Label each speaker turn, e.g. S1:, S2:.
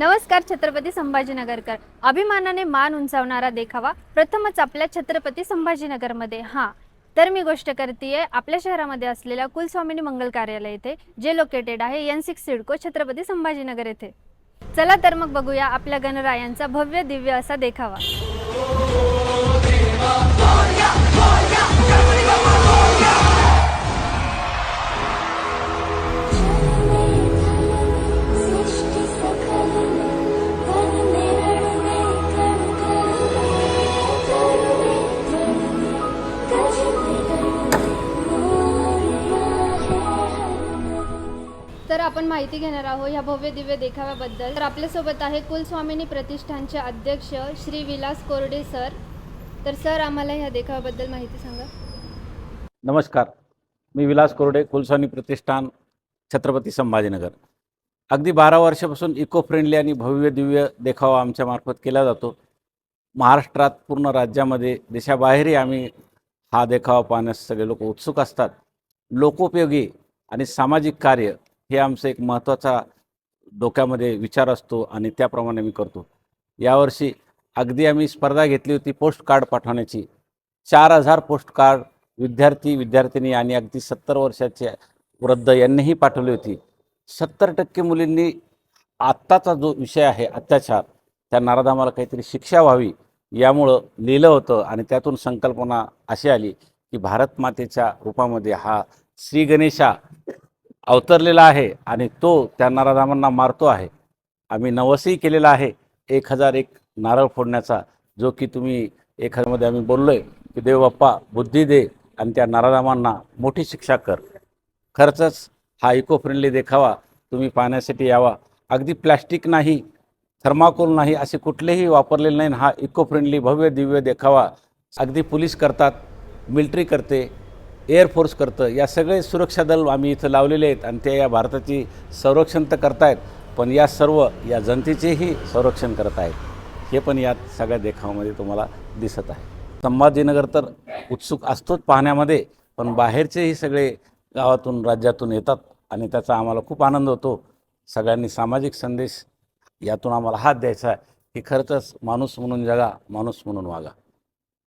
S1: नमस्कार छत्रपती संभाजीनगरकर. अभिमानाने मान उंचावणारा देखावा प्रथमच आपल्या छत्रपती संभाजीनगरमध्ये. हां तर मी गोष्ट करते आपल्या शहरामध्ये असलेल्या कुलस्वामिनी मंगल कार्यालय येथे जे लोकेटेड आहे एन सिक्स सिडको छत्रपती संभाजीनगर येथे. चला तर मग बघूया आपल्या गणरायांचा भव्य दिव्य असा देखावा. आपण माहिती घेणार आहोत ह्या भव्य दिव्य देखाव्याबद्दल. तर आपल्यासोबत आहे कुलस्वामिनी प्रतिष्ठानचे अध्यक्ष श्री विलास कोरडे सर. तर सर आम्हाला ह्या देखाव्याबद्दल माहिती सांगा.
S2: नमस्कार. मी विलास कोरडे कुलस्वामी प्रतिष्ठान छत्रपती संभाजीनगर. अगदी बारा वर्षापासून इको फ्रेंडली आणि भव्य दिव्य देखावा आमच्या मार्फत केला जातो. महाराष्ट्रात पूर्ण राज्यामध्ये देशाबाहेरही आम्ही हा देखावा पाहण्यास सगळे लोक उत्सुक असतात. लोकोपयोगी आणि सामाजिक कार्य हे आमचं एक महत्त्वाचा डोक्यामध्ये विचार असतो आणि त्याप्रमाणे मी करतो. यावर्षी अगदी आम्ही स्पर्धा घेतली होती पोस्ट कार्ड पाठवण्याची. चार हजार पोस्ट कार्ड विद्यार्थी विद्यार्थिनी आणि अगदी सत्तर वर्षाचे वृद्ध यांनीही पाठवली होती. सत्तर टक्के मुलींनी आत्ताचा जो विषय आहे अत्याचार त्या नाराधामाला काहीतरी शिक्षा व्हावी यामुळं लिहिलं होतं आणि त्यातून संकल्पना अशी आली की भारत मातेच्या रूपामध्ये हा श्री गणेशा अवतरलेला आहे आणि तो त्या नाराधामांना मारतो आहे. आम्ही नवसही केलेला आहे. एक हजार एक नारळ फोडण्याचा जो की तुम्ही एक हजारमध्ये आम्ही बोललो आहे की देव बाप्पा बुद्धी दे आणि त्या नाराधामांना मोठी शिक्षा कर. खरंच हा इको फ्रेंडली देखावा. तुम्ही पाहण्यासाठी यावा. अगदी प्लॅस्टिक नाही थर्माकोल नाही असे कुठलेही वापरलेले नाही हा इको फ्रेंडली भव्य दिव्य देखावा. अगदी पोलीस करतात मिल्ट्री करते एअरफोर्स करतं. या सगळे सुरक्षा दल आम्ही इथं लावलेले आहेत आणि ते या भारताची संरक्षण तर करतायत पण या सर्व या जनतेचेही संरक्षण करत आहेत. हे पण यात सगळ्या देखावामध्ये तुम्हाला दिसत आहे. संभाजीनगर तर उत्सुक असतोच पाहण्यामध्ये पण बाहेरचेही सगळे गावातून राज्यातून येतात आणि त्याचा आम्हाला खूप आनंद होतो. सगळ्यांनी सामाजिक संदेश यातून आम्हाला हात द्यायचा आहे. की खरंच माणूस म्हणून जगा माणूस म्हणून वागा.